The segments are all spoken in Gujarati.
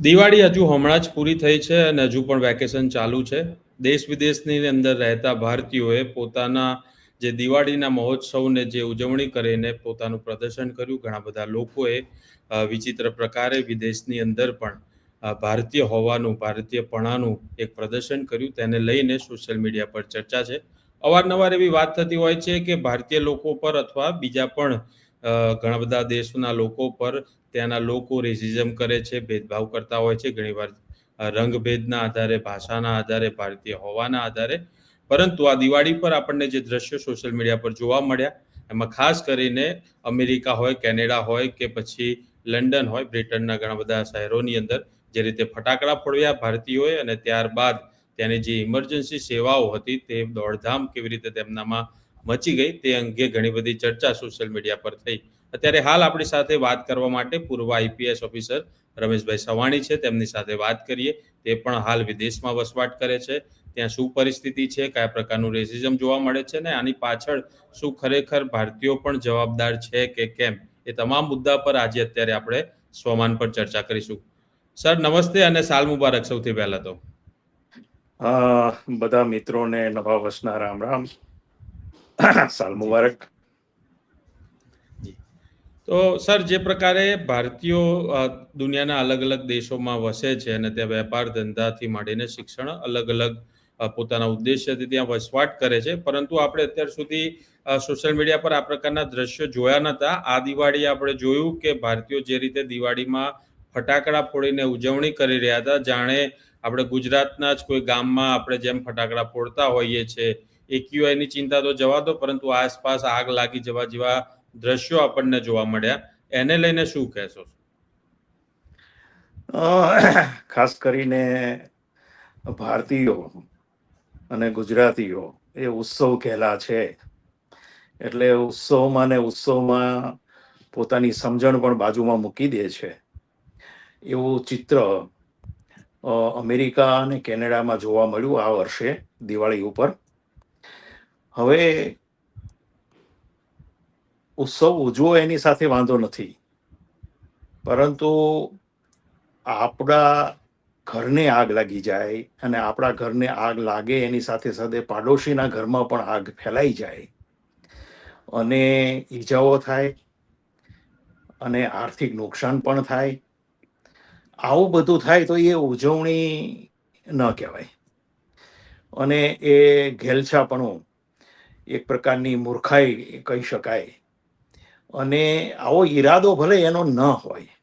દિવાળી હજુ હમણાં જ પૂરી થઈ છે અને હજુ પણ વેકેશન ચાલુ છે. દેશ વિદેશની અંદર રહેતા ભારતીયોએ પોતાના જે દિવાળીના મહોત્સવને જે ઉજવણી કરીને પોતાનું પ્રદર્શન કર્યું. ઘણા બધા લોકોએ વિચિત્ર પ્રકારે વિદેશની અંદર પણ ભારતીય હોવાનું ભારતીયપણાનું એક પ્રદર્શન કર્યું. તેને લઈને સોશિયલ મીડિયા પર ચર્ચા છે. અવારનવાર એવી વાત થતી હોય છે કે ભારતીય લોકો પર અથવા બીજા પણ ઘણા બધા દેશના લોકો પર ત્યાંના લોકો રેસિઝમ કરે છે, ભેદભાવ કરતા હોય છે ઘણીવાર રંગભેદના આધારે, ભાષાના આધારે, ભારતીય હોવાના આધારે. પરંતુ આ દિવાળી પર આપણને જે દ્રશ્યો સોશિયલ મીડિયા પર જોવા મળ્યા, એમાં ખાસ કરીને અમેરિકા હોય, કેનેડા હોય કે પછી લંડન હોય, બ્રિટનના ઘણા બધા શહેરોની અંદર જે રીતે ફટાકડા ફોડ્યા ભારતીયોએ અને ત્યારબાદ ત્યાંની જે ઇમરજન્સી સેવાઓ હતી તે દોડધામ કેવી રીતે તેમનામાં મચી ગઈ તે અંગે ઘણી બધી ચર્ચા સોશિયલ મીડિયા પર થઈ. અત્યારે હાલ આપણી સાથે વાત કરવા માટે પૂર્વ આઈપીએસ ઓફિસર રમેશભાઈ સવાણી છે. તેમની સાથે વાત કરીએ. તે પણ હાલ વિદેશમાં વસવાટ કરે છે. ત્યાં શું પરિસ્થિતિ છે? કયા પ્રકારનું રેસિઝમ જોવા મળે છે? ને આની પાછળ શું ખરેખર ભારતીયો પણ જવાબદાર છે કે કેમ? એ તમામ મુદ્દા પર આજે અત્યારે આપણે સ્વમાન પર ચર્ચા કરીશું. સર, નમસ્તે અને સાલ મુબારક સૌથી પહેલા તો. બધા મિત્રોને નવા વર્ષના રામ રામ. સાલ મુબારક. તો, સર, જે પ્રકારે ભારતીયો દુનિયાના અલગ અલગ દેશોમાં વસે છે અને ત્યાં વેપાર ધંધાથી માંડીને શિક્ષણ અલગ અલગ પોતાના ઉદ્દેશ્યથી ત્યાં વસવાટ કરે છે. પરંતુ આપણે અત્યાર સુધી સોશિયલ મીડિયા પર આ પ્રકારના દ્રશ્યો જોયા નહોતા આ દિવાળી આપણે જોયું કે ભારતીયો જે રીતે દિવાળીમાં ફટાકડા ફોડીને ઉજવણી કરી રહ્યા હતા. જાણે આપણે ગુજરાતના જ કોઈ ગામમાં આપણે જેમ ફટાકડા ફોડતા હોઈએ છીએ એક્યુઆઈની ચિંતા તો જવા દો, પરંતુ આસપાસ આગ લાગી જવા જેવા દ્રશ્યો આપણને જોવા મળ્યા. એને લઈને શું કહેશો ખાસ કરીને ભારતીયો અને ગુજરાતીઓ એ ઉત્સવ કહેલા છે. એટલે ઉત્સવમાં ને ઉત્સવમાં પોતાની સમજણ પણ બાજુમાં મૂકી દે છે. એવું ચિત્ર અમેરિકા અને કેનેડામાં જોવા મળ્યું આ વર્ષે દિવાળી ઉપર. હવે ઉત્સવ ઉજવો એની સાથે વાંધો નથી. પરંતુ આપણા ઘરને આગ લાગી જાય અને આપણા ઘરને આગ લાગે એની સાથે સાથે પાડોશીના ઘરમાં પણ આગ ફેલાઈ જાય. અને ઈજાઓ થાય અને આર્થિક નુકસાન પણ થાય. આવું બધું થાય તો એ ઉજવણી ન કહેવાય. અને એ ઘેલછાપણું એક પ્રકારની મૂર્ખાઈ કહી શકાય. અને આવો ઈરાદો ભલે એનો ન હોય,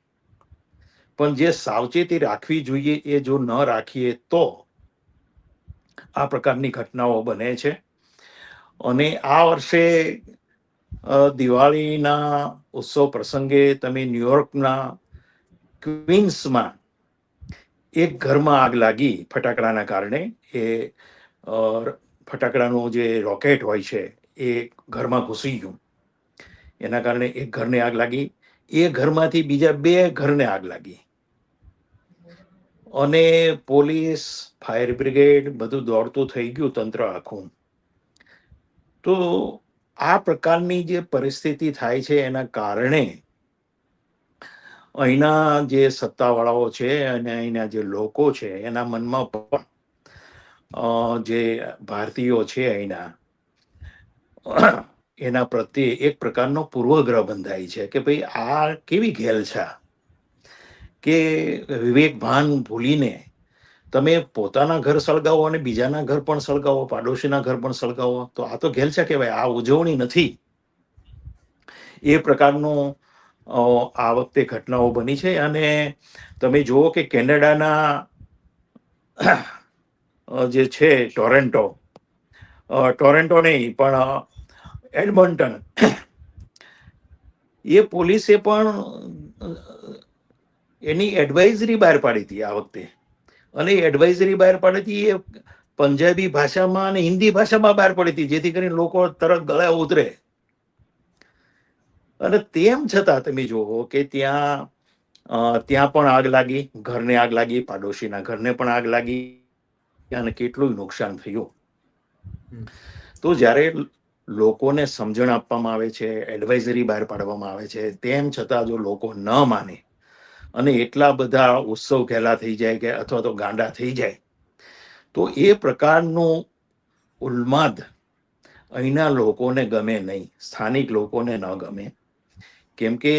પણ જે સાવચેતી રાખવી જોઈએ એ જો ન રાખીએ તો આ પ્રકારની ઘટનાઓ બને છે. અને આ વર્ષે દિવાળીના ઉત્સવ પ્રસંગે તમે ન્યુયોર્કના ક્વીન્સમાં એક ઘરમાં આગ લાગી ફટાકડાના કારણે. એ ફટાકડાનું જે રોકેટ હોય છે એ ઘરમાં ઘૂસી ગયું. એના કારણે એક ઘરને આગ લાગી. એ ઘરમાંથી બીજા બે ઘરને આગ લાગી. અને પોલીસ, ફાયર બ્રિગેડ બધું દોડતું થઈ ગયું તંત્ર આખું. તો આ પ્રકારની જે પરિસ્થિતિ થાય છે એના કારણે અહીંના જે સત્તાવાળાઓ છે અને અહીંના જે લોકો છે એના મનમાં પણ જે ભારતીયો છે અહીંના એના પ્રત્યે એક પ્રકારનો પૂર્વગ્રહ બંધાય છે કે ભાઈ આ કેવી ઘેલ છે? કે વિવેક ભાન ભૂલીને તમે પોતાના ઘર સળગાવો અને બીજાના ઘર પણ સળગાવો, પાડોશીના ઘર પણ સળગાવો, તો આ તો ઘેલછા કહેવાય, આ ઉજવણી નથી. એ પ્રકારનું આ વખતે ઘટનાઓ બની છે અને તમે જુઓ કે કેનેડાના જે છે ટોરેન્ટો ટોરેન્ટો નહીં પણ એડમન્ટન. એ પોલીસે પણ એની એડવાઇઝરી બહાર પાડી હતી આ વખતે. અને એડવાઇઝરી બહાર પાડી હતી એ પંજાબી ભાષામાં અને હિન્દી ભાષામાં બહાર પડી હતી જેથી કરીને લોકો તરત ગળા ઉતરે. અને તેમ છતાં તમે જોવો કે ત્યાં ત્યાં પણ આગ લાગી ઘરને આગ લાગી પાડોશીના ઘરને પણ આગ લાગી અને કેટલું નુકસાન થયું. તો જ્યારે લોકોને સમજણ આપવામાં આવે છે એડવાઇઝરી બહાર પાડવામાં આવે છે, તેમ છતાં જો લોકો ન માને અને એટલા બધા ઉત્સવ ઘેલા થઈ જાય કે અથવા તો ગાંડા થઈ જાય, તો એ પ્રકારનું ઉન્માદ અહીંના લોકોને ગમે નહીં, સ્થાનિક લોકોને ન ગમે. કેમ કે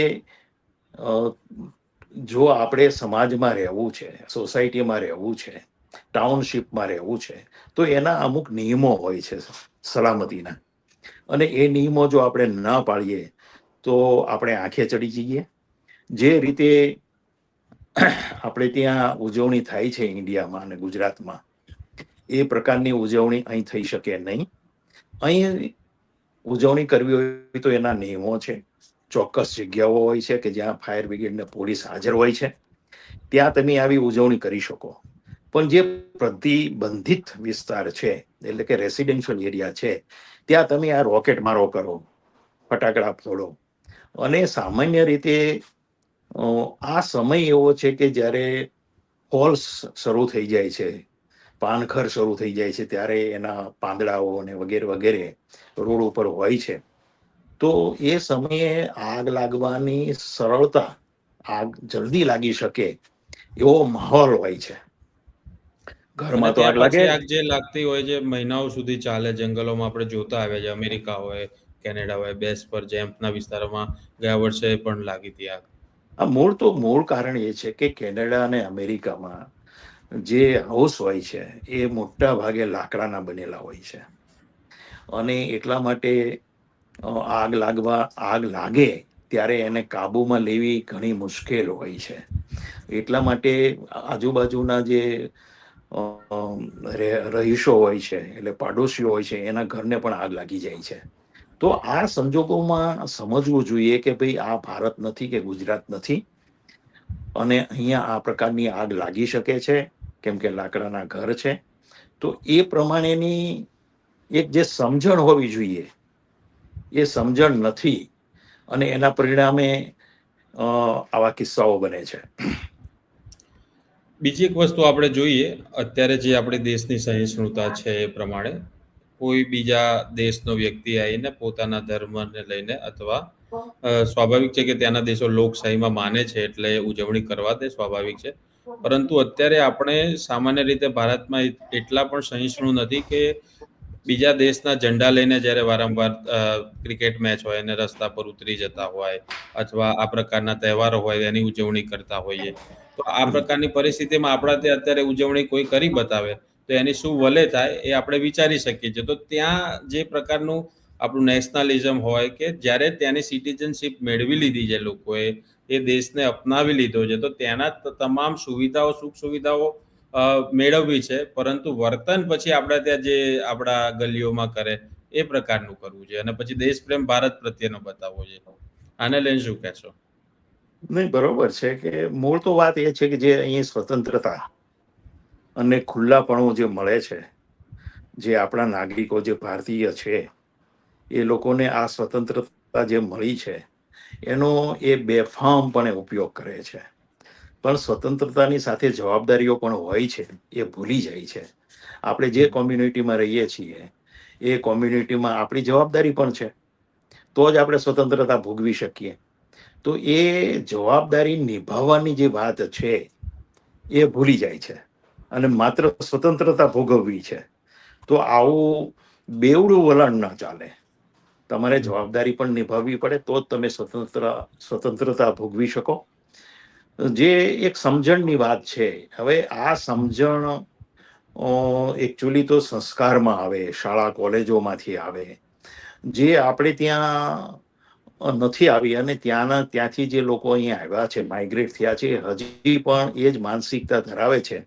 જો આપણે સમાજમાં રહેવું છે, સોસાયટીમાં રહેવું છે, ટાઉનશીપમાં રહેવું છે, તો એના અમુક નિયમો હોય છે, સલામતીના. અને એ નિયમો જો આપણે ના પાળીએ, તો આપણે આંખે ચડી જઈએ. જે રીતે આપણે ત્યાં ઉજવણી થાય છે ઇન્ડિયામાં અને ગુજરાતમાં, એ પ્રકારની ઉજવણી અહીં થઈ શકે નહીં. અહીં ઉજવણી કરવી હોય તો એના નિયમો છે. ચોક્કસ જગ્યાઓ હોય છે કે જ્યાં ફાયર બ્રિગેડ ને પોલીસ હાજર હોય છે. ત્યાં તમે આવી ઉજવણી કરી શકો. પણ જે પ્રતિબંધિત વિસ્તાર છે, એટલે કે રેસિડેન્શિયલ એરિયા છે ત્યાં તમે આ રોકેટ મારો કરો, ફટાકડા ફોડો. અને સામાન્ય રીતે આ સમય એવો છે કે જ્યારે ફોલ્સ શરૂ થઈ જાય છે, પાનખર શરૂ થઈ જાય છે, ત્યારે એના પાંદડાઓ અને વગેરે વગેરે રોડ ઉપર હોય છે. તો એ સમયે આગ લાગવાની સરળતા, આગ જલ્દી લાગી શકે એવો માહોલ હોય છે. ઘરમાં તો આગ લાગે આગ જે લાગતી હોય છે મહિનાઓ સુધી ચાલે. જંગલોમાં આપણે જોતા આવ્યા છે. અમેરિકા હોય કેનેડા હોય બેસ પર જેમ્પના વિસ્તારમાં ગયા વર્ષે પણ લાગી હતી આગ. આ મૂળ તો મૂળ કારણ એ છે કે કેનેડા અને અમેરિકામાં જે હાઉસ હોય છે એ મોટા ભાગે લાકડાના બનેલા હોય છે. અને એટલા માટે આગ લાગવા આગ લાગે ત્યારે એને કાબૂમાં લેવી ઘણી મુશ્કેલ હોય છે. એટલા માટે આજુબાજુના જે રહીશો હોય છે એટલે પાડોશીઓ હોય છે, એના ઘરને પણ આગ લાગી જાય છે. તો આ સંજોગોમાં સમજવું જોઈએ કે ભાઈ આ ભારત નથી કે ગુજરાત નથી. અને અહીંયા આ પ્રકારની આગ લાગી શકે છે, કેમ કે લાકડાના ઘર છે. તો એ પ્રમાણેની એક જે સમજણ હોવી જોઈએ, એ સમજણ નથી. અને એના પરિણામે આવા કિસ્સાઓ બને છે. બીજી એક વસ્તુ આપણે જોઈએ, અત્યારે જે આપણી દેશની સહિષ્ણુતા છે એ પ્રમાણે કોઈ બીજા દેશનો વ્યક્તિ આવીને પોતાના ધર્મને લઈને અથવા સ્વાભાવિક છે કે ત્યાંના દેશો લોકશાહીમાં માને છે એટલે ઉજવણી કરવા તે સ્વાભાવિક છે. પરંતુ અત્યારે આપણે સામાન્ય રીતે ભારતમાં એટલા પણ સહિષ્ણુ નથી કે બીજા દેશના ઝંડા લઈને જ્યારે વારંવાર ક્રિકેટ મેચ હોય અને રસ્તા પર ઉતરી જતા હોય અથવા આ પ્રકારના તહેવારો હોય એની ઉજવણી કરતા હોઈએ તો આ પ્રકારની પરિસ્થિતિમાં આપણા તે અત્યારે ઉજવણી કોઈ કરી બતાવે તો એની શું વલે થાય એ આપણે વિચારી શકીએ છીએ. તો ત્યાં જે પ્રકારનું આપણું નેશનલિઝમ હોય કે જ્યારે ત્યાંની સિટીઝનશીપ મેળવી લીધી છે લોકોએ એ દેશને અપનાવી લીધો છે તો ત્યાંના તમામ સુવિધાઓ સુખ સુવિધાઓ મેળવવી છે, પરંતુ વર્તન પછી આપણા ત્યાં જે આપણા ગલીઓમાં કરે એ પ્રકારનું કરવું છે અને પછી દેશ પ્રેમ ભારત પ્રત્યેનો બતાવવો છે આને લઈને શું કહેશો નહીં, બરોબર છે કે મૂળ તો વાત એ છે કે જે અહીં સ્વતંત્રતા અને ખુલ્લાપણું જે મળે છે, જે આપણા નાગરિકો જે ભારતીય છે, એ લોકોને આ સ્વતંત્રતા જે મળી છે, એનો એ બેફામપણે ઉપયોગ કરે છે. પણ સ્વતંત્રતાની સાથે જવાબદારીઓ પણ હોય છે, એ ભૂલી જાય છે. આપણે જે કોમ્યુનિટીમાં રહીએ છીએ, એ કોમ્યુનિટીમાં આપણી જવાબદારી પણ છે. તો જ આપણે સ્વતંત્રતા ભોગવી શકીએ. તો એ જવાબદારી નિભાવવાની જે વાત છે, એ ભૂલી જાય છે. અને માત્ર સ્વતંત્રતા ભોગવવી છે. તો આવું બેવડું વલણ ન ચાલે. તમારે જવાબદારી પણ નિભાવવી પડે, તો જ તમે સ્વતંત્ર, સ્વતંત્રતા ભોગવી શકો. જે એક સમજણની વાત છે. હવે આ સમજણ એકચ્યુઅલી તો સંસ્કારમાં આવે, શાળા કોલેજોમાંથી આવે. જે આપણે ત્યાં નથી આવી અને ત્યાંના, ત્યાંથી જે લોકો અહીંયા આવ્યા છે માઇગ્રેટ થયા છે, હજી પણ એ જ માનસિકતા ધરાવે છે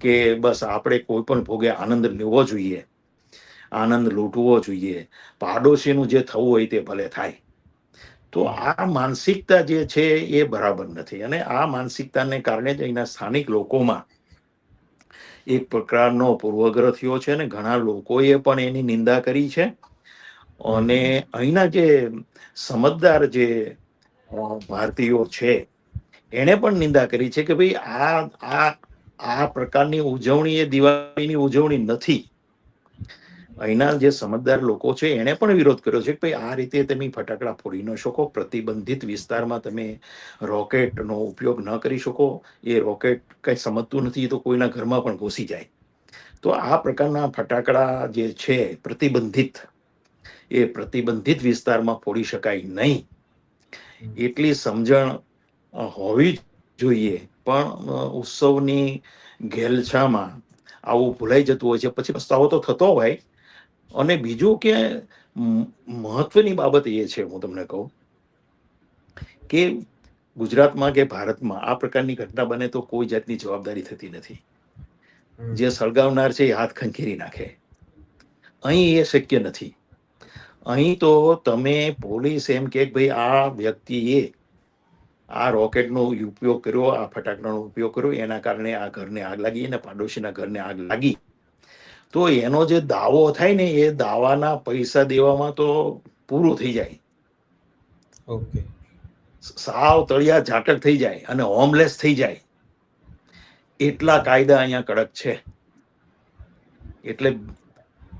કે બસ આપણે કોઈ પણ ભોગે આનંદ લેવો જોઈએ. આનંદ લૂંટવો જોઈએ. પાડોશીનું જે થવું હોય તે ભલે થાય. તો આ માનસિકતા જે છે એ બરાબર નથી. અને આ માનસિકતાને કારણે જ અહીંના સ્થાનિક લોકોમાં એક પ્રકારનો પૂર્વગ્રહ થયો છે અને ઘણા લોકોએ પણ એની નિંદા કરી છે. અને અહીંના જે સમજદાર જે ભારતીયો છે, એણે પણ નિંદા કરી છે કે ભાઈ આ આ આ પ્રકારની ઉજવણી એ દિવાળીની ઉજવણી નથી. અહીંના જે સમજદાર લોકો છે એણે પણ વિરોધ કર્યો છે કે ભાઈ આ રીતે તમે ફટાકડા ફોડી ન શકો પ્રતિબંધિત વિસ્તારમાં તમે રોકેટનો ઉપયોગ ન કરી શકો. એ રોકેટ કંઈ સમજતું નથી તો કોઈના ઘરમાં પણ ઘૂસી જાય. તો આ પ્રકારના ફટાકડા જે છે પ્રતિબંધિત એ પ્રતિબંધિત વિસ્તારમાં ફોડી શકાય નહીં. એટલી સમજણ હોવી જોઈએ. પણ ઉત્સવની ઘેલછામાં આવું ભૂલાઈ જતું હોય છે. પછી પસ્તાવો તો થતો હોય અને બીજું કે મહત્વની બાબત એ છે હું તમને કહું કે ગુજરાતમાં કે ભારતમાં આ પ્રકારની ઘટના બને તો કોઈ જાતની જવાબદારી થતી નથી. જે સળગાવનાર છે એ હાથ ખંખેરી નાખે. અહીં એ શક્ય નથી. અહીં તો તમે પોલીસ એમ કે ભાઈ આ વ્યક્તિએ આ રોકેટનો ઉપયોગ કર્યો આ ફટાકડાનો ઉપયોગ કર્યો એના કારણે આ ઘરને આગ લાગી અને પાડોશીના ઘરને આગ લાગી. તો એનો જે દાવો થાય ને એ દાવાના પૈસા દેવામાં તો પૂરું થઈ જાય. ઓકે. સાવ તળિયા ઝાટક થઈ જાય અને હોમલેસ થઈ જાય. એટલા કાયદા અહીંયા કડક છે. એટલે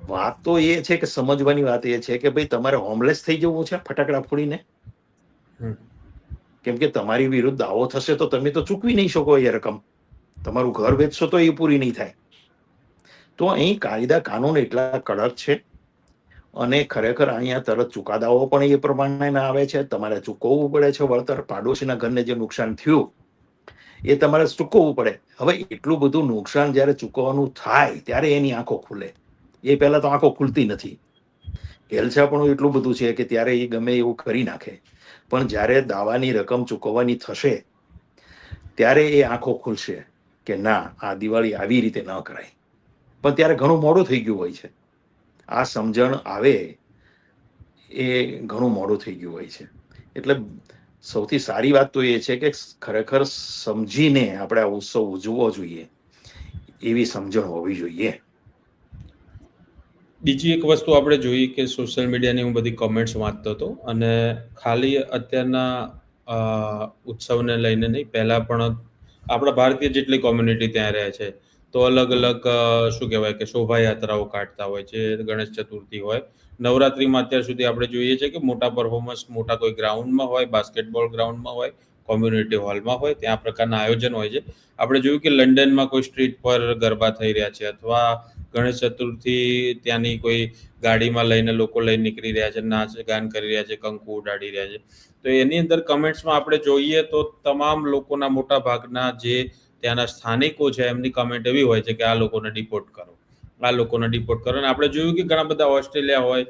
વાત તો એ છે કે સમજવાની વાત એ છે કે ભાઈ તમારે હોમલેસ થઈ જવું છે ફટાકડા ફોડીને. કેમ કે તમારી વિરુદ્ધ દાવો થશે તો તમે તો ચૂકવી નહીં શકો એ રકમ. તમારું ઘર વેચશો તો એ પૂરી નહીં થાય. તો અહીં કાયદા કાનૂન એટલા કડક છે અને ખરેખર અહીંયા તરત ચુકાદાઓ પણ એ પ્રમાણેના આવે છે. તમારે ચૂકવવું પડે છે વળતર. પાડોશીના ઘરને જે નુકસાન થયું એ તમારે ચૂકવવું પડે. હવે એટલું બધું નુકસાન જ્યારે ચૂકવવાનું થાય ત્યારે એની આંખો ખુલે. એ પહેલાં તો આંખો ખુલતી નથી. પણ એટલું બધું છે કે ત્યારે એ ગમે એવું કરી નાખે. પણ જ્યારે દાવાની રકમ ચૂકવવાની થશે ત્યારે એ આંખો ખુલશે કે ના, આ દિવાળી આવી રીતે ન કરાય. પણ ત્યારે ઘણું મોડું થઈ ગયું હોય છે. આ સમજણ આવે એ ઘણું મોડું થઈ ગયું હોય છે. એટલે સૌથી સારી વાત તો એ છે કે ખરેખર સમજીને આપણે આ ઉત્સવ ઉજવવો જોઈએ. એવી સમજણ હોવી જોઈએ. બીજી એક વસ્તુ આપણે જોઈ કે સોશિયલ મીડિયાની હું બધી કોમેન્ટ્સ વાંચતો હતો અને ખાલી અત્યારના ઉત્સવને લઈને નહીં, પહેલાં પણ આપણા ભારતીય જેટલી કોમ્યુનિટી ત્યાં રહે છે તો અલગ અલગ શું કહેવાય કે શોભાયાત્રાઓ કાઢતા હોય છે, ગણેશ ચતુર્થી હોય. નવરાત્રિમાં અત્યાર સુધી આપણે જોઈએ છે કે મોટા પરફોર્મન્સ મોટા કોઈ ગ્રાઉન્ડમાં હોય બાસ્કેટબોલ ગ્રાઉન્ડમાં હોય કોમ્યુનિટી હોલમાં હોય, ત્યાં પ્રકારના આયોજન હોય છે. આપણે જોયું કે લંડનમાં કોઈ સ્ટ્રીટ પર ગરબા થઈ રહ્યા છે અથવા ગણેશ ચતુર્થી ત્યાંની કોઈ ગાડીમાં લઈને લોકો લઈને નીકળી રહ્યા છે, નાચ ગાન કરી રહ્યા છે, કંકુ ઉડાડી રહ્યા છે. તો એની અંદર કમેન્ટ્સમાં આપણે જોઈએ તો તમામ લોકોના મોટા ભાગના જે ત્યાંના સ્થાનિકો છે, એમની કમેન્ટ એવી હોય છે કે આ લોકોને ડિપોર્ટ કરો. આ લોકોને ડિપોર્ટ કરો. અને આપણે જોયું કે ઘણા બધા ઓસ્ટ્રેલિયા હોય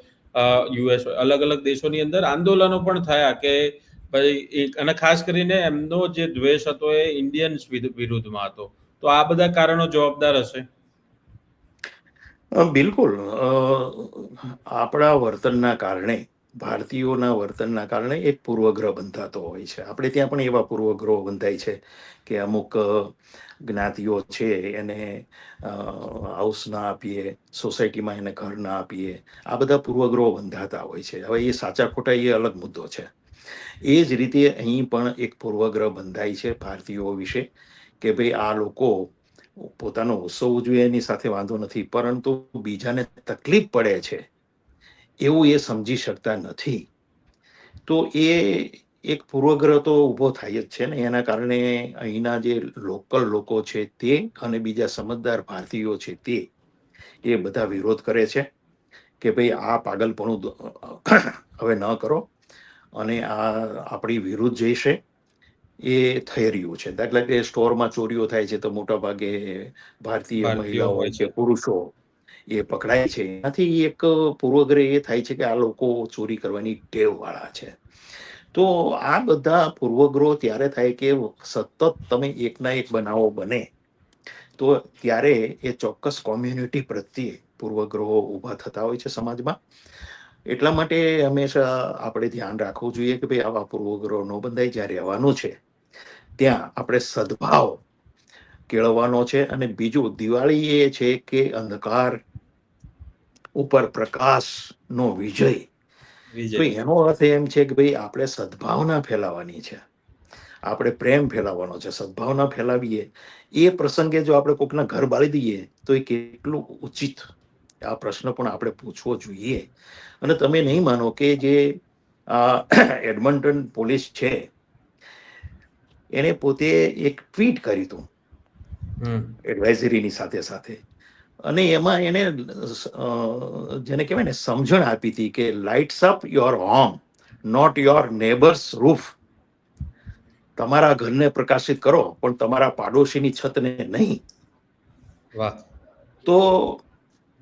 યુએસ અલગ અલગ દેશોની અંદર આંદોલનો પણ થયા કે ભાઈ અને ખાસ કરીને એમનો જે દ્વેષ હતો એ ઇન્ડિયન્સ વિરુદ્ધમાં હતો. તો આ બધા કારણો જવાબદાર હશે? બિલકુલ. આપણા વર્તનના કારણે ભારતીયોના વર્તનના કારણે એક પૂર્વગ્રહ બંધાતો હોય છે. આપણે ત્યાં પણ એવા પૂર્વગ્રહો બંધાય છે કે અમુક જ્ઞાતિઓ છે એને હાઉસ ના આપીએ સોસાયટીમાં એને ઘર ના આપીએ. આ બધા પૂર્વગ્રહો બંધાતા હોય છે. હવે એ સાચા ખોટા એ અલગ મુદ્દો છે. એ જ રીતે અહીં પણ એક પૂર્વગ્રહ બંધાય છે ભારતીયો વિશે કે ભાઈ આ લોકો પોતાનો ઉત્સવ ઉજવે, એની સાથે વાંધો નથી. પરંતુ બીજાને તકલીફ પડે છે એવું એ સમજી શકતા નથી. તો એ એક પૂર્વગ્રહ તો ઊભો થાય જ છે ને એના કારણે અહીંના જે લોકલ લોકો છે તે અને બીજા સમજદાર ભારતીયો છે તે એ બધા વિરોધ કરે છે કે ભાઈ આ પાગલપણું હવે ન કરો. અને આ આપણી વિરુદ્ધ જઈશે એ થઈ રહ્યું છે. દાખલા કે સ્ટોરમાં ચોરીઓ થાય છે તો મોટા ભાગે ભારતીય મહિલાઓ હોય છે. પુરુષો એ પકડાય છે. એનાથી એક પૂર્વગ્રહ એ થાય છે કે આ લોકો ચોરી કરવાની ટેવ વાળા છે. તો આ બધા પૂર્વગ્રહો ત્યારે થાય કે સતત તમે એકના એક બનાવો બને, તો ત્યારે એ ચોક્કસ કોમ્યુનિટી પ્રત્યે પૂર્વગ્રહો ઊભા થતા હોય છે સમાજમાં. એટલા માટે હંમેશા આપણે ધ્યાન રાખવું જોઈએ કે ભાઈ આવા પૂર્વગ્રહો ન બંધાય. જ્યાં રહેવાનું છે, ત્યાં આપણે સદભાવ કેળવવાનો છે અને બીજું દિવાળી એ છે કે અંધકાર ઉપર પ્રકાશનો વિજય. વિજય. એનો અર્થ એમ છે કે ભાઈ આપણે સદભાવના ફેલાવાની છે. આપણે પ્રેમ ફેલાવવાનો છે. સદભાવના ફેલાવીએ. એ પ્રસંગે જો આપણે કોકના ઘર બાળી દઈએ તો એ કેટલું ઉચિત આ પ્રશ્ન પણ આપણે પૂછવો જોઈએ. અને તમે નહીં માનો કે જે આ એડમન્ટન પોલીસ છે એને પોતે એક ટ્વીટ કર્યું હતું. એડવાઇઝરીની સાથે સાથે. અને એમાં એને જેને કહેવાય ને સમજણ આપી હતી કે lights up your home not your neighbours roof તમારા ઘરને પ્રકાશિત કરો પણ તમારા પાડોશીની છતને નહીં. વાહ. તો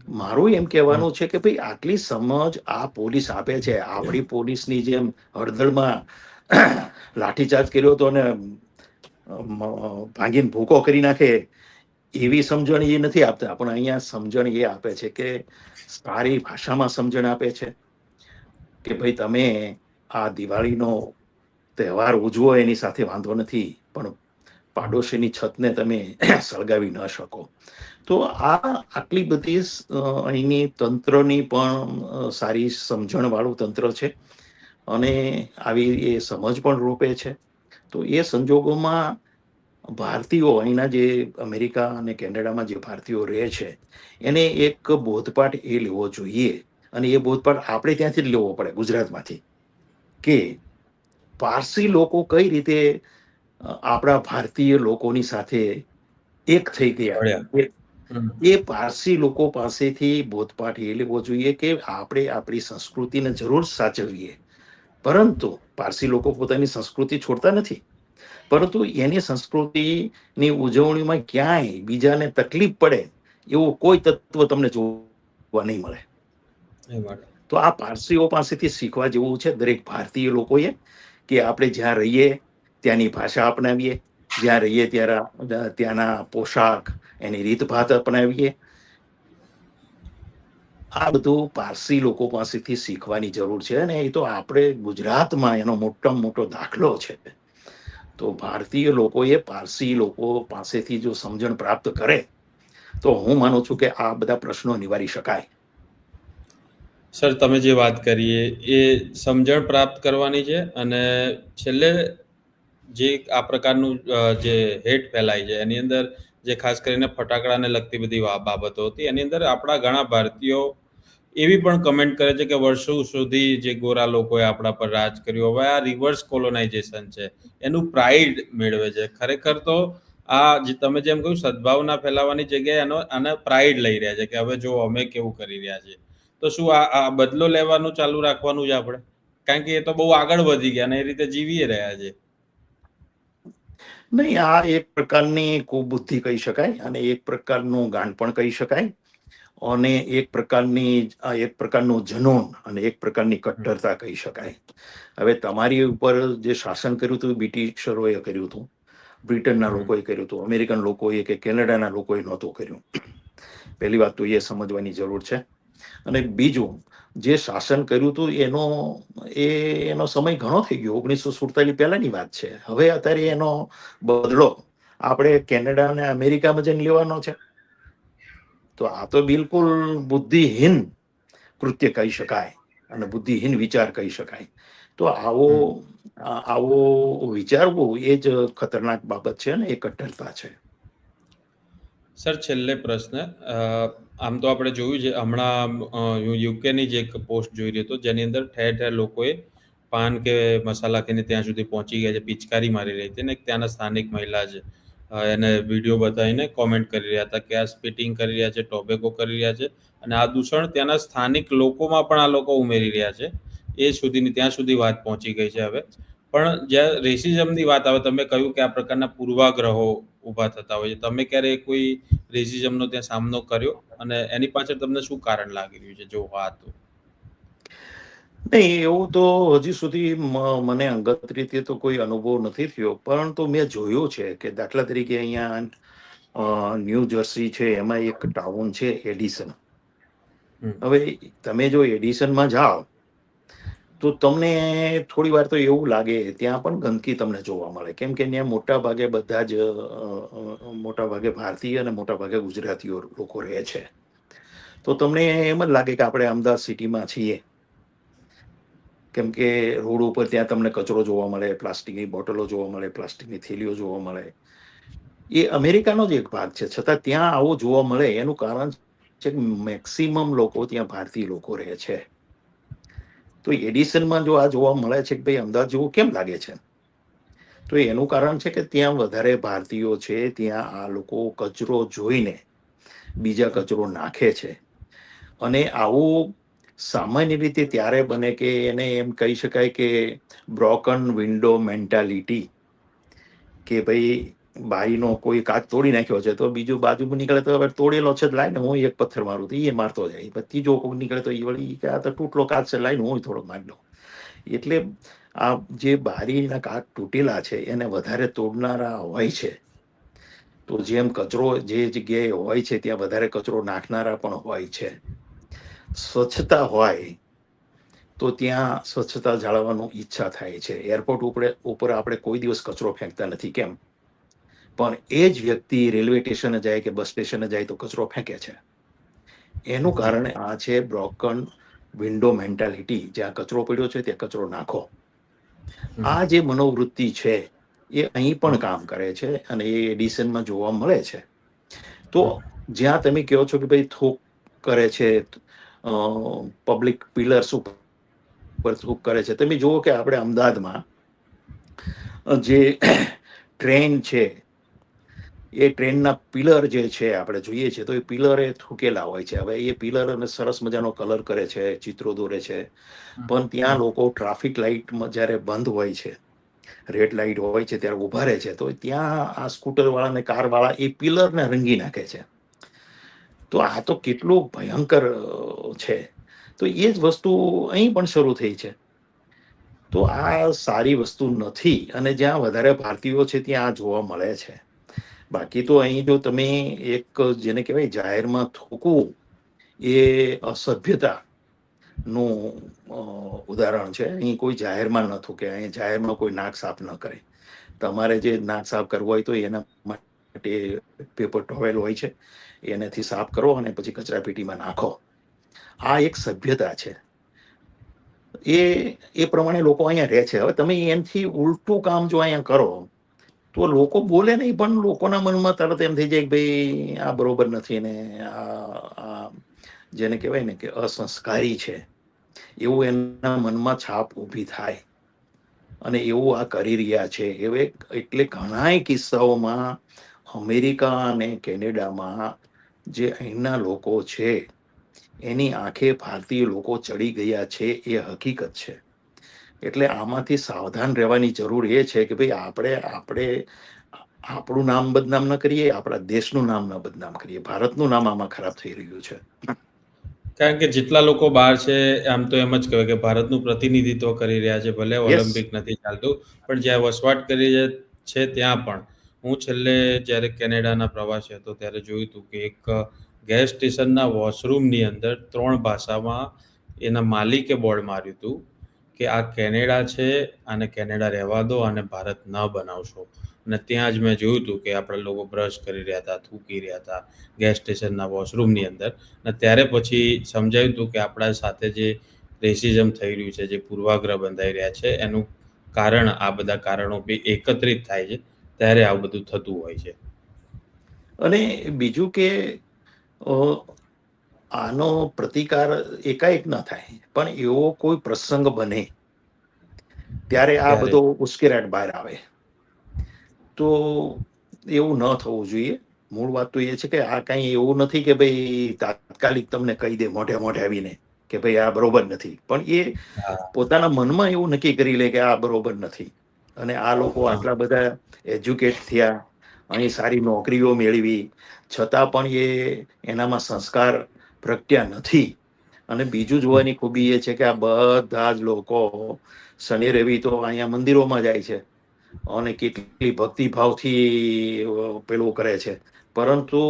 મારું એમ કહેવાનું છે કે ભાઈ આટલી સમજ આ પોલીસ આપે છે. આપણી પોલીસની જેમ હળદળમાં લાઠીચાર્જ કર્યો હતો અને ભાંગીને ભૂકો કરી નાખે. એવી સમજણ એ નથી આપતા. પણ અહીંયા સમજણ એ આપે છે કે સારી ભાષામાં સમજણ આપે છે કે ભાઈ તમે આ દિવાળીનો તહેવાર ઉજવો એની સાથે વાંધો નથી, પણ પાડોશીની છતને તમે સળગાવી ન શકો. તો આ આટલી બધી અહીંની તંત્રની પણ સારી સમજણવાળું તંત્ર છે અને આવી એ સમજ પણ રૂપે છે. તો એ સંજોગોમાં ભારતીયો અહીંના જે અમેરિકા અને કેનેડામાં જે ભારતીયો રહે છે એને એક બોધપાઠ એ લેવો જોઈએ. અને એ બોધપાઠ આપણે ત્યાંથી જ લેવો પડે ગુજરાતમાંથી કે પારસી લોકો કઈ રીતે આપણા ભારતીય લોકોની સાથે એક થઈ ગયા. એ પારસી લોકો પાસેથી બોધપાઠ એ લેવો જોઈએ કે આપણે આપણી સંસ્કૃતિને જરૂર સાચવીએ. પરંતુ પારસી લોકો પોતાની સંસ્કૃતિ છોડતા નથી. પરંતુ એની સંસ્કૃતિની ઉજવણીમાં ક્યાંય બીજાને તકલીફ પડે એવું કોઈ તત્વ તમને જોવા નહીં મળે. તો આ પારસીઓ પાસેથી શીખવા જેવું છે દરેક ભારતીય લોકોએ કે આપણે જ્યાં રહીએ ત્યાંની ભાષા અપનાવીએ જ્યાં રહીએ ત્યારે ત્યાંના પોશાક એની રીતભાત અપનાવીએ. આ બધું પારસી લોકો પાસેથી શીખવાની જરૂર છે અને એ તો આપણે ગુજરાતમાં એનો મોટામાં મોટો દાખલો છે. તો ભારતીય લોકોએ પારસી લોકો પાસેથી જો સમજણ પ્રાપ્ત કરે, તો હું માનું છું કે આ બધા પ્રશ્નો નિવારી શકાય. સર, તમે જે વાત કરીએ એ સમજણ પ્રાપ્ત કરવાની છે અને છેલ્લે જે આ પ્રકારનું જે હેટ ફેલાય છે, એની અંદર જે ખાસ કરીને ફટાકડાને લગતી બધી બાબતો હતી, એની અંદર આપણા ઘણા ભારતીયો એવી પણ કમેન્ટ કરે છે કે વર્ષો સુધી જે ગોરા લોકોએ આપણા પર રાજ કર્યું, હવે આ રિવર્સ કોલોનાઇઝેશન છે. એનું પ્રાઇડ મેળવે છે. ખરેખર તો આ જે તમે જેમ કહ્યું, સદભાવના ફેલાવવાની જગ્યાએ એનો, આને પ્રાઇડ લઈ રહ્યા છે કે હવે જો અમે કેવું કરી રહ્યા છીએ. તો શું આ આ બદલો લેવાનું ચાલુ રાખવાનું છે આપણે? કારણ કે એ તો બહુ આગળ વધી ગયા અને એ રીતે જીવી રહ્યા છે. નહીં, આ એક પ્રકારની કુબુદ્ધિ કહી શકાય અને એક પ્રકારનું ગાંડ પણ કહી શકાય. અને એક પ્રકારની આ એક પ્રકારનું જનોન અને એક પ્રકારની કટ્ટરતા કહી શકાય. હવે તમારી ઉપર જે શાસન કર્યું હતું બ્રિટિશરોએ કર્યું હતું. બ્રિટનના લોકોએ કર્યું હતું. અમેરિકન લોકોએ કે કેનેડાના લોકોએ નહોતું કર્યું. પહેલી વાત તો એ સમજવાની જરૂર છે. અને બીજું જે શાસન કર્યું હતું એનો એ એનો સમય ઘણો થઈ ગયો. ઓગણીસો સુડતાલીસ પહેલાની વાત છે. હવે અત્યારે એનો બદલો આપણે કેનેડા અને અમેરિકામાં જઈને લેવાનો છે. તો આ તો બિલકુલ બુદ્ધિહીન કૃત્ય કહી શકાય અને બુદ્ધિહીન વિચાર કહી શકાય. તો આવો આવો વિચારવું એ જ ખતરનાક બાબત છે અને એ કટ્ટરતા છે. સર, છેલ્લે પ્રશ્ન. આમ તો આપણે જોયું છે, હમણાં યુકેની જ એક પોસ્ટ જોઈ રહ્યો હતો, જેની અંદર ઠેર ઠેર લોકોએ પાન કે મસાલા ખાઈને ત્યાં સુધી પહોંચી ગયા છે, પિચકારી મારી રહી હતી ને ત્યાંના સ્થાનિક મહિલા છે એને વીડિયો બતાવીને કોમેન્ટ કરી રહ્યા હતા કે આ સ્પિટિંગ કરી રહ્યા છે ટોબેકો કરી રહ્યા છે અને આ દૂષણ ત્યાંના સ્થાનિક લોકોમાં પણ આ લોકો ઉમેરી રહ્યા છે. એ સુધીની, ત્યાં સુધી વાત પહોંચી ગઈ છે હવે. પણ જ્યાં રેસિઝમની વાત આવે, તમે કહ્યું કે આ પ્રકારના પૂર્વાગ્રહો ઊભા થતા હોય છે. તમે ક્યારે કોઈ રેસિઝમનો ત્યાં સામનો કર્યો? અને એની પાછળ તમને શું કારણ લાગી રહ્યું છે? જો વાત નહીં એવું તો હજી સુધી મ- મને અંગત રીતે તો કોઈ અનુભવ નથી થયો. પરંતુ મેં જોયું છે કે દાખલા તરીકે અહીંયા અ, ન્યૂ જર્સી છે એમાં એક ટાઉન છે એડિસન હમ. હવે તમે જો એડિસનમાં જાઓ તો તમને થોડી વાર તો એવું લાગે ત્યાં પણ ગંદકી તમને જોવા મળે. કેમ કે ત્યાં મોટા ભાગે બધા જ અ, અ, મોટા ભાગે ભારતીય અને મોટા ભાગે ગુજરાતીઓ લોકો રહે છે. તો તમને એમ જ લાગે કે આપણે અમદાવાદ સિટીમાં છીએ. કેમ કે રોડ ઉપર ત્યાં તમને કચરો જોવા મળે, પ્લાસ્ટિકની બોટલો જોવા મળે, પ્લાસ્ટિકની થેલીઓ જોવા મળે. એ અમેરિકાનો જ એક ભાગ છે. છતાં ત્યાં આવો જોવા મળે, એનું કારણ છે કે મેક્સિમમ લોકો ત્યાં ભારતીય લોકો રહે છે. તો એડિશનમાં જો આ જોવા મળે છે કે ભાઈ અમદાવાદ જેવું કેમ લાગે છે? તો એનું કારણ છે કે ત્યાં વધારે ભારતીયો છે, ત્યાં આ લોકો કચરો જોઈને બીજા કચરો નાખે છે. અને આવું સામાન્ય રીતે ત્યારે બને કે એને એમ કહી શકાય કે બ્રોકન વિન્ડો મેન્ટાલિટી કે ભાઈ બારીનો કોઈ કાચ તોડી નાખ્યો છે, તો બીજું બાજુ નીકળે તો હવે તોડેલો છે લાઈને, હું એક પથ્થર મારું તો એ મારતો જાય. પછી જો કોઈ નીકળે તો એ વળી કે આ તો તૂટલો કાચ છે લાઈને, હું થોડોક મારી એટલે આ જે બારીના કાચ તૂટેલા છે એને વધારે તોડનારા હોય છે. તો જેમ કચરો જે જગ્યાએ હોય છે, ત્યાં વધારે કચરો નાખનારા પણ હોય છે. સ્વચ્છતા હોય તો ત્યાં સ્વચ્છતા જાળવવાનું ઈચ્છા થાય છે. એરપોર્ટ ઉપર ઉપર આપણે કોઈ દિવસ કચરો ફેંકતા નથી કેમ? પણ એ જ વ્યક્તિ રેલવે સ્ટેશને જાય કે બસ સ્ટેશને જાય તો કચરો ફેંકે છે. એનું કારણે આ છે બ્રોકન વિન્ડો મેન્ટાલિટી. જ્યાં કચરો પડ્યો છે ત્યાં કચરો નાખો. આ જે મનોવૃત્તિ છે એ અહીં પણ કામ કરે છે અને એ એડિશનમાં જોવા મળે છે. તો જ્યાં તમે કહો છો કે ભાઈ થોક કરે છે પબ્લિક પિલર્સ ઉપર શું કરે છે? તમે જુઓ કે આપણે અમદાવાદમાં જે ટ્રેન છે એ ટ્રેનના પિલર જે છે આપણે જોઈએ છીએ તો એ પિલર એ થૂકેલા હોય છે. હવે એ પિલર અને સરસ મજાનો કલર કરે છે ચિત્રો દોરે છે. પણ ત્યાં લોકો ટ્રાફિક લાઇટમાં જ્યારે બંધ હોય છે રેડ લાઇટ હોય છે ત્યારે ઊભા રહે છે તો ત્યાં આ સ્કૂટર વાળા ને કાર વાળા એ પિલરને રંગી નાખે છે. તો આ તો કેટલું ભયંકર છે. તો એ જ વસ્તુ અહીં પણ શરૂ થઈ છે. તો આ સારી વસ્તુ નથી અને જ્યાં વધારે ભારતીયો છે ત્યાં આ જોવા મળે છે. બાકી તો અહીં જો તમે એક જેને કહેવાય જાહેરમાં થૂકવું, એ અસભ્યતા નું ઉદાહરણ છે. અહીં કોઈ જાહેરમાં ન થૂકે, અહીં જાહેરમાં કોઈ નાક સાફ ન કરે. તમારે જે નાક સાફ કરવું હોય તો એના માટે પેપર ટોવેલ હોય છે. એનાથી સાફ કરો અને પછી કચરા પેટીમાં નાખો. આ એક સભ્યતા છે. એ એ પ્રમાણે લોકો અહીંયા રહે છે. હવે તમે એમથી ઉલટું કામ જો અહીંયા કરો, તો લોકો બોલે નહીં, પણ લોકોના મનમાં તરત એમ થઈ જાય કે ભાઈ, આ બરોબર નથી ને આ જેને કહેવાય ને કે અસંસ્કારી છે. એવું એના મનમાં છાપ ઊભી થાય. અને એવું આ કરી રહ્યા છે. એવે એટલે ઘણાય કિસ્સાઓમાં અમેરિકા અને કેનેડામાં જે અહીંના લોકો છે એની આંખે ભારતીય લોકો ચડી ગયા છે એ હકીકત છે. એટલે આમાંથી સાવધાન રહેવાની જરૂર એ છે કે ભાઈ આપણે આપણે આપણું નામ બદનામ ન કરીએ આપણા દેશનું નામ ન બદનામ કરીએ. ભારતનું નામ આમાં ખરાબ થઈ રહ્યું છે. કારણ કે જેટલા લોકો બહાર છે આમ તો એમ જ કહેવાય કે ભારતનું પ્રતિનિધિત્વ કરી રહ્યા છે ભલે ઓલિમ્પિક નથી ચાલતું પણ જ્યાં વસવાટ કરી છે ત્યાં પણ. હું છેલ્લે જ્યારે કેનેડાના પ્રવાસે હતો ત્યારે જોયું હતું કે એક ગેસ સ્ટેશનના વોશરૂમની અંદર ત્રણ ભાષામાં એના માલિકે બોર્ડ માર્યું હતું કે આ કેનેડા છે અને કેનેડા રહેવા દો અને ભારત ન બનાવશો. અને ત્યાં જ મેં જોયું હતું કે આપણા લોકો બ્રશ કરી રહ્યા હતા, થૂકી રહ્યા હતા ગેસ સ્ટેશનના વોશરૂમની અંદર. અને ત્યારે પછી સમજાયું હતું કે આપણા સાથે જે રેસિઝમ થઈ રહ્યું છે, જે પૂર્વાગ્રહ બંધાઈ રહ્યા છે, એનું કારણ આ બધા કારણો બી એકત્રિત થાય છે. ત્યારે આવું બધું થતું હોય છે. અને બીજું કે આનો પ્રતિકાર એકાએક ન થાય પણ એવો કોઈ પ્રસંગ બને ત્યારે આ બધો ઉશ્કેરાટ બહાર આવે. તો એવું ન થવું જોઈએ. મૂળ વાત તો એ છે કે આ કઈ એવું નથી કે ભાઈ તાત્કાલિક તમને કહી દે મોઢે મોઢે આવીને કે ભાઈ આ બરોબર નથી. પણ એ પોતાના મનમાં એવું નક્કી કરી લે કે આ બરોબર નથી. અને આ લોકો આટલા બધા એજ્યુકેટ થયા અહીં સારી નોકરીઓ મેળવી. છતાં પણ એ એનામાં સંસ્કાર પ્રગટ્યા નથી. અને બીજું જોવાની ખૂબી એ છે કે આ બધા જ લોકો શનિ રવિ તો અહીંયા મંદિરોમાં જાય છે. અને કેટલી ભક્તિભાવથી પેલું કરે છે. પરંતુ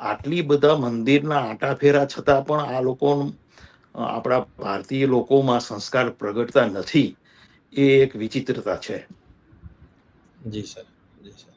આટલી બધા મંદિરના આટાફેરા છતાં પણ આ લોકો આપણા ભારતીય લોકોમાં સંસ્કાર પ્રગટતા નથી. એ એક વિચિત્રતા છે. જી sir G sir.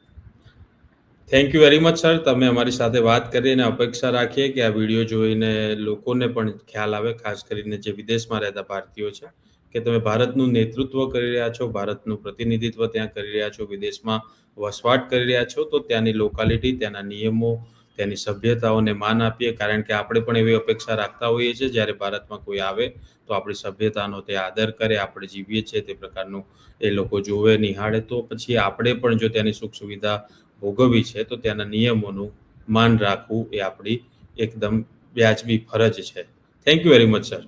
Thank you very much sir તમે અમારી સાથે વાત કરી અને અપેક્ષા રાખીએ કે આ વીડિયો જોઈને લોકોને પણ ખ્યાલ આવે, ખાસ કરીને જે વિદેશમાં રહેતા ભારતીયો છે, કે તમે ભારતનું નેતૃત્વ કરી રહ્યા છો, ભારતનું પ્રતિનિધિત્વ ત્યાં કરી રહ્યા છો, વિદેશમાં વસવાટ કરી રહ્યા છો, તો ત્યાંની લોકાલિટી ત્યાંના નિયમો તેની સભ્યતાઓને માન આપીએ. કારણ કે આપણે પણ એવી અપેક્ષા રાખતા હોઈએ છીએ, જ્યારે ભારતમાં કોઈ આવે તો આપણી સભ્યતાનો તે આદર કરે, આપણે જીવીએ છીએ તે પ્રકારનું એ લોકો જોવે, નિહાળે. તો પછી આપણે પણ જો તેની સુખ સુવિધા ભોગવવી છે, તો ત્યાંના નિયમોનું માન રાખવું એ આપણી એકદમ વ્યાજબી ફરજ છે. Thank you very much sir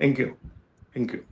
thank you thank you